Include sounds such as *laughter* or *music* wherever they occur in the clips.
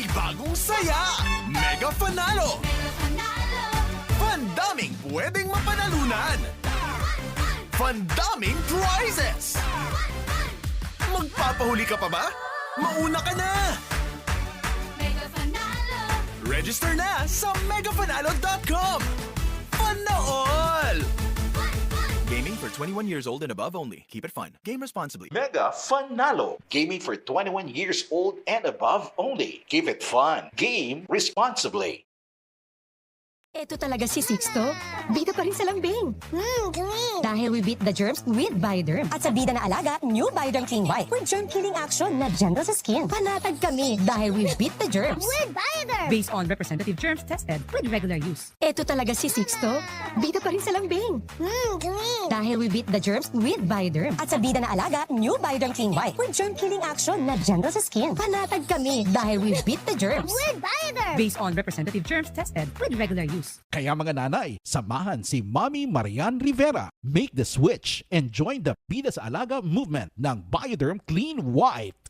Ang funny bagong saya! Mega Fanalo! Pandaming pwedeng mapanalunan! Pandaming prizes! Magpapahuli ka pa ba? Mauna ka na! Register na sa megafanalo.com! For 21 years old and above only. Keep it fun. Game responsibly. Mega Funalo. Gaming for 21 years old and above only. Keep it fun. Game responsibly. Ito talaga si Sixto. Bida pa rin sa lambing. Mmm, galing! Dahil we beat the germs with Bioderm. At sa bida na alaga, new Bioderm Clean White. With germ killing action na gentle sa skin. Panatag kami dahil we beat the germs. With Bioderm! based on representative germs tested with regular use. Ito talaga si Sixto. Bida pa rin sa lambing. Mmm, galing! Dahil we beat the germs with Bioderm. At sa bida na alaga, new Bioderm Clean White. With germ killing action na gentle sa skin. Panatag kami dahil we beat the germs. With Bioderm! Based on representative germs tested with regular use. Kaya mga nanay, samahan si Mami Marian Rivera. Make the switch and join the Bida sa Alaga movement ng Bioderm Clean White.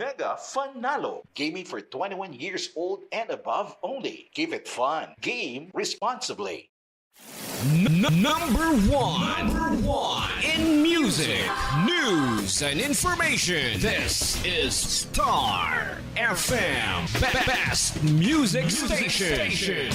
Mega Funalo. Gaming for 21 years old and above only. Give it fun. Game responsibly. number one. Number one in music, news, and information. This is Star FM, Be- best music station.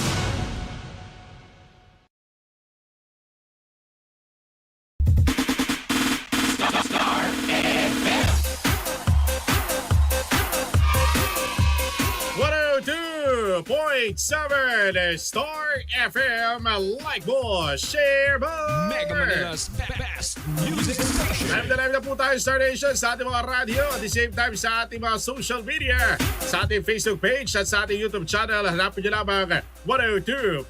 Seven Star FM like mo, share mo! Mega Manila's be- best music station. Live na live na po tayo Star Nation sa ating mga radio at the same time sa ating mga social media, sa ating Facebook page at sa ating YouTube channel. Hanapin nyo lamang 102.7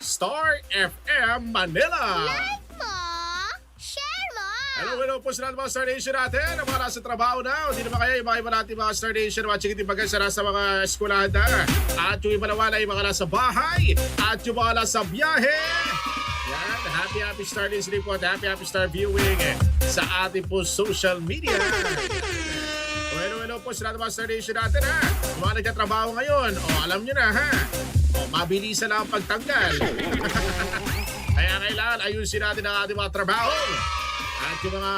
Star FM Manila. Mo! Hello, hello po sa lahat mga Star Nation natin. Ang mga nasa trabaho na. O di naman kaya yung mga iba natin mga Star Nation. Mga chikitin bagay sa nasa mga eskwelahan na. At yung iba naman ay mga nasa bahay. At yung mga nasa biyahe. Yan, happy happy Star listening po at happy happy Star viewing eh, sa ating po social media. Hello, hello po sa lahat mga Star Nation natin ha. Yung mga nagtatrabaho ngayon, o alam nyo na ha. O mabilisan lang ang pagtanggal. *laughs* Kaya kailangan ayusin natin ang ating mga trabaho. At yung mga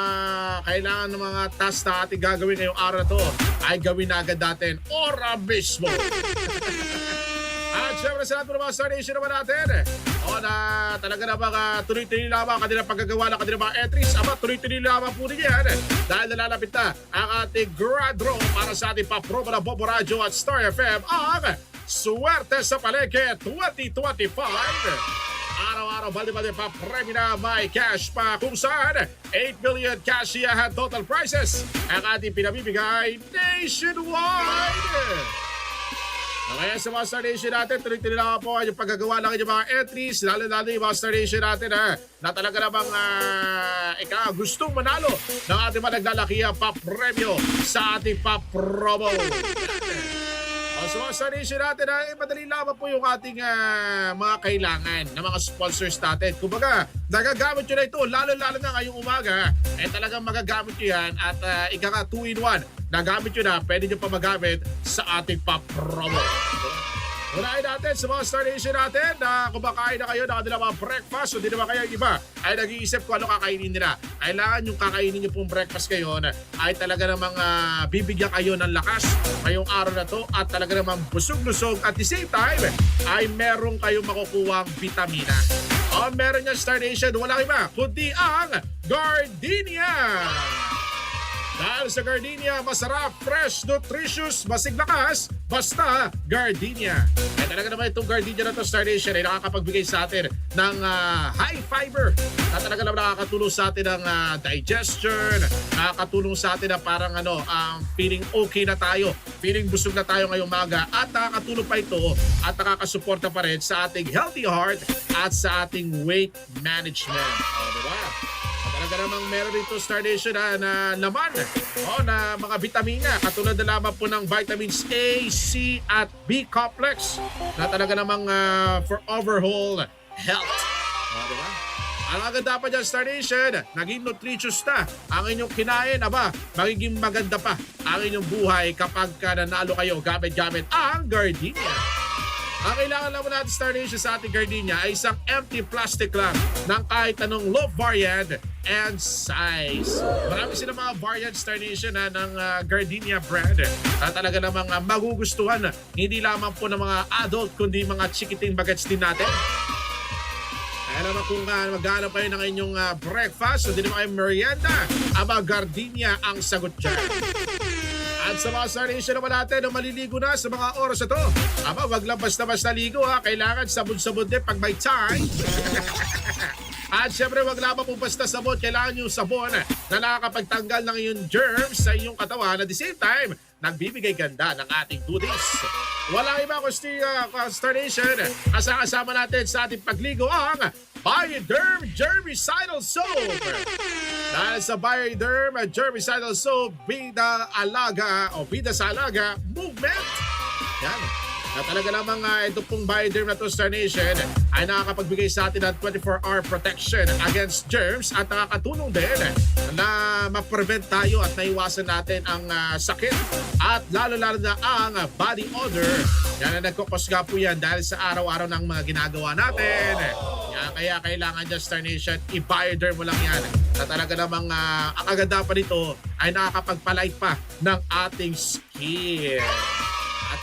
kailangan ng mga task na ating gagawin ngayong araw na to ay gawin na agad natin ora mismo. At syempre sa lahat ng mga Star Nation naman natin, o na talaga na mga tuloy-tuloy lamang kanilang paggagawa ng kanilang mga entries, ama tuloy-tuloy lamang po ninyo yan dahil nalalapit na ang ating grad draw para sa ating paproba ng Bobo Radio at Star FM ang Suwerte sa Palengke 2025. Araw-araw, bali-bali pa premyo na may cash pa kung saan 8 million cash iyahan total prizes ang ating pinamimigay nationwide. Kaya sa mga Star Nation natin, tuloy-tuloy lang po yung paggagawa ng inyong mga entries, lalo-lalo yung mga Star Nation natin ha, na talaga namang uh, ika, gustong manalo ng ating mga naglalakihan pa-premyo sa ating pa-promo. O sa mga Nation natin, eh, madali lamang po yung ating ah, mga kailangan ng mga sponsors natin. Kumbaga, nagagamit nyo na ito, lalo-lalo na ngayong umaga, eh talagang magagamit nyo yan at uh, ika nga 2-in-1, nagamit nyo na, pwede nyo pa magamit sa ating pa-promo. Unahin natin sa mga Star Nation natin na kumakain na kayo ng kanilang mga breakfast o di naman kayo iba ay nag-iisip kung ano kakainin nila. Kailangan yung kakainin nyo pong breakfast ngayon ay talaga namang ah, bibigyan kayo ng lakas ngayong araw na to at talaga namang busog-lusog at the same time ay meron kayong makukuhang vitamina. O meron yung Star Nation, walang iba kundi ang Gardenia! Dahil sa Gardenia, masarap, fresh, nutritious, masiglakas, basta Gardenia. Kaya talaga naman itong Gardenia na to, Star Nation, ay nakakapagbigay sa atin ng ah, high fiber na talaga naman nakakatulong sa atin ng ah, digestion, nakakatulong sa atin na parang ano, um, feeling okay na tayo, feeling busog na tayo ngayong maga at nakakatulong pa ito at nakakasuporta pa rin sa ating healthy heart at sa ating weight management. O, diba? Talaga namang meron dito Star Nation na, na laman o, na mga vitamina katulad na lamang po ng vitamins A, C at B complex na talaga namang ah, for overall health. O, diba? Ang agad dapat dyan, Star Nation, naging nutritious na ang inyong kinain, aba, magiging maganda pa ang inyong buhay kapag ka nanalo kayo gamit-gamit ang Gardenia. Ang kailangan lang natin Star Nation sa ating gardenia ay isang empty plastic lang ng kahit anong low variant and size. Marami silang mga variant Star na ng ah, gardenia brand na talaga namang ah, magugustuhan hindi lamang po ng mga adult kundi mga chikiting bagets din natin. Kaya naman kung uh, maghanap kayo ng inyong ah, breakfast o di naman kayo merienda, aba gardenia ang sagot dyan. At sa mga Star Nation naman natin na maliligo na sa mga oras na to. Aba, wag lang basta-basta ligo ha. Kailangan sabon-sabon din pag may time. *laughs* At syempre, wag lamang po basta sabon. Kailangan yung sabon na nakakapagtanggal ng iyong germs sa iyong katawan. At the same time, nagbibigay ganda ng ating goodies. Walang iba kundi uh, Star Nation. Kasama natin sa ating pagligo ang Bioderm Germicidal Soap. Dahil sa Bioderm Germicidal Soap, Bida Alaga o Bida sa Alaga Movement. Yan. Na talaga namang uh, ito pong Bioderm na to Star Nation ay nakakapagbigay sa atin ng 24-hour protection against germs at nakakatulong din na ma-prevent tayo at naiwasan natin ang ah, sakit at lalo-lalo na ang body odor. Yan na nagkukos nga po yan dahil sa araw-araw ng mga ginagawa natin. Yan, kaya kailangan dyan Star Nation, i-bioderm mo lang yan. Na talaga namang uh, ang kaganda pa nito ay nakakapagpalight pa ng ating skin.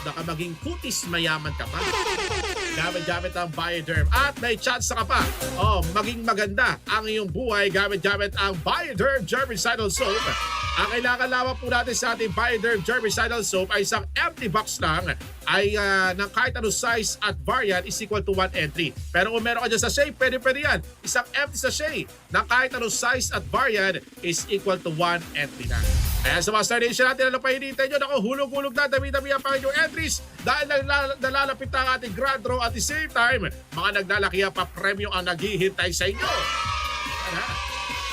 Baka maging kutis mayaman ka pa. Gamit-gamit ang Bioderm. At may chance ka pa. Oh, maging maganda ang iyong buhay gamit-gamit ang Bioderm Germicidal Soap. Ang kailangan lamang po natin sa ating Bioderm Germicidal Soap ay isang empty box lang ay ah, ng kahit anong size at variant is equal to one entry. Pero kung meron ka dyan sa sachet, pwede pwede yan. Isang empty sachet ng kahit anong size at variant is equal to one entry na. Kaya sa mga Star Nation natin, ano pa hinihintay nyo? Naku, hulog-hulog na, dami-dami ang panginoong entries dahil nalala- nalalapit na ang ating grand draw at the same time, mga naglalaki pa premyo ang naghihintay sa inyo. Ha.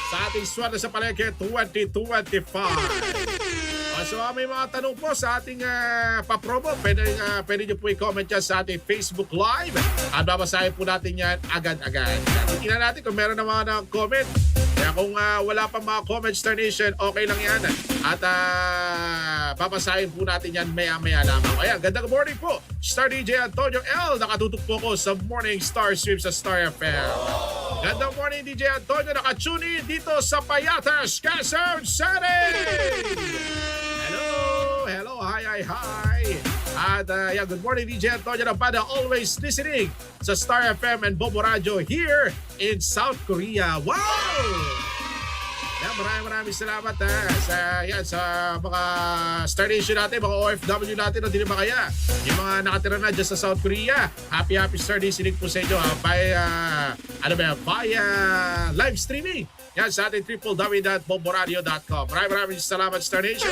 Sa ating sweldo sa palengke 2025. Uh, so uh, may mga tanong po sa ating uh, papromo, pwede, uh, pwede nyo po i-comment yan sa ating Facebook Live. At babasahin po natin yan agad-agad. Tingnan natin kung meron na mga comment. Kaya kung uh, wala pa mga comment Star Nation, okay lang yan. At uh, babasahin po natin yan maya-maya lamang. Ayan, gandang morning po. Star DJ Antonio L. Nakatutok po ko sa Morning Star Stream sa Star FM. Gandang morning DJ Antonio. Nakatune in dito sa Payatas, Quezon City! Hi, hi! At uh, yeah, good morning DJ Antonio Rapada, always listening sa Star FM and Bobo Radio here in South Korea. Wow! Yan, maraming maraming salamat ha, sa, yan, sa mga Star Nation natin, mga OFW natin, o di ba kaya? Yung mga nakatira na dyan sa South Korea. Happy, happy Star Listening po sa inyo ha, uh, ano ba uh, live streaming. Yan, sa ating www.boboradio.com. Maraming maraming salamat Star Nation.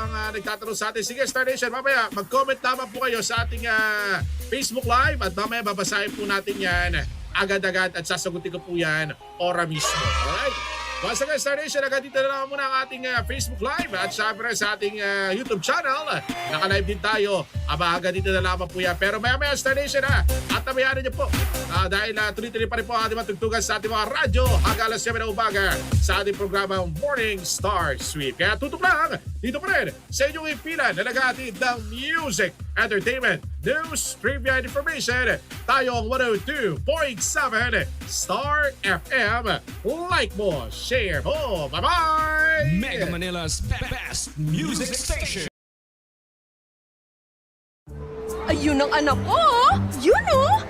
Ang ah, nagtatanong sa atin. Sige, Star Nation, mamaya mag-comment lamang po kayo sa ating ah, Facebook Live at mamaya babasahin po natin yan agad-agad at sasagutin ko po yan ora mismo. Alright? Once again, Star Nation, agad dito na lang muna ang ating ah, Facebook Live at syempre sa ating ah, YouTube channel. Naka-live din tayo. Aba, agad dito na lamang po yan. Pero maya-maya, Star Nation ha, at namayanan niyo po. Ah, dahil uh, tuloy-tuloy pa rin po ang ating matugtugan sa ating mga radyo hanggang alas 7 na umaga sa ating programang Morning Star Sweep. Kaya tutok lang dito pa rin sa inyong impilan na nag-aatid ng music, entertainment, news, trivia, and information. Tayo ang 102.7 Star FM. Like mo, share mo. Bye-bye! Mega Manila's best music station. Ayun ang anak ko, oh. Yun, oh.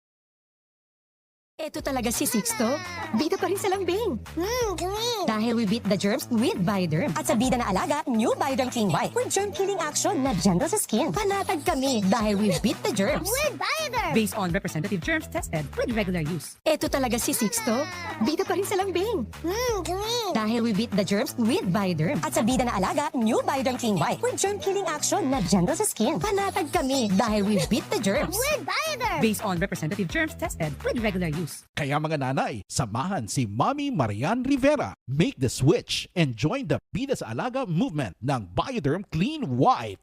Ito talaga si Sixto. Bida pa rin sa lambing. Mmm, clean. Dahil we beat the germs with Bioderm. At sa bida na alaga, new Bioderm Clean White. With germ-killing action na gentle sa skin. Panatag kami dahil we beat the germs. With Bioderm. Based on representative germs tested with regular use. Ito talaga si Sixto. Bida pa rin sa lambing. Mmm, clean. Dahil we beat the germs with Bioderm. At sa bida na alaga, new Bioderm Clean White. With germ-killing action na gentle sa skin. Panatag kami dahil we beat the germs. With Bioderm. Based on representative germs tested with regular use. Kaya mga nanay, samahan si Mommy Marian Rivera. Make the switch and join the Bida sa Alaga movement ng Bioderm Clean White.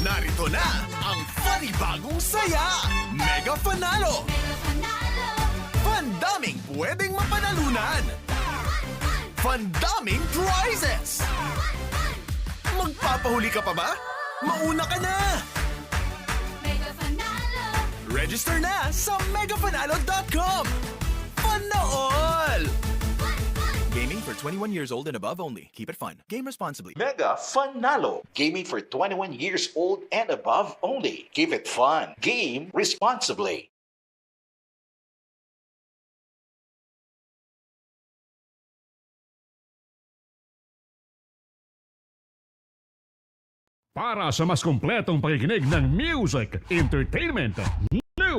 Narito na ang funny bagong saya! Mega Panalo! Pandaming pwedeng mapanalunan! Pandaming prizes! Magpapahuli ka pa ba? Mauna ka na! Register na sa megapanalo.com! Panaol! Gaming for 21 years old and above only. Keep it fun. Game responsibly. Mega Fanalo. Gaming for 21 years old and above only. Keep it fun. Game responsibly. Para sa mas kompletong pakikinig ng music, entertainment,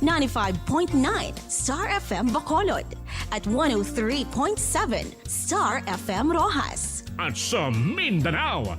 95.9 Star FM Bacolod, at 103.7 Star FM Rojas. At sa Mindanao,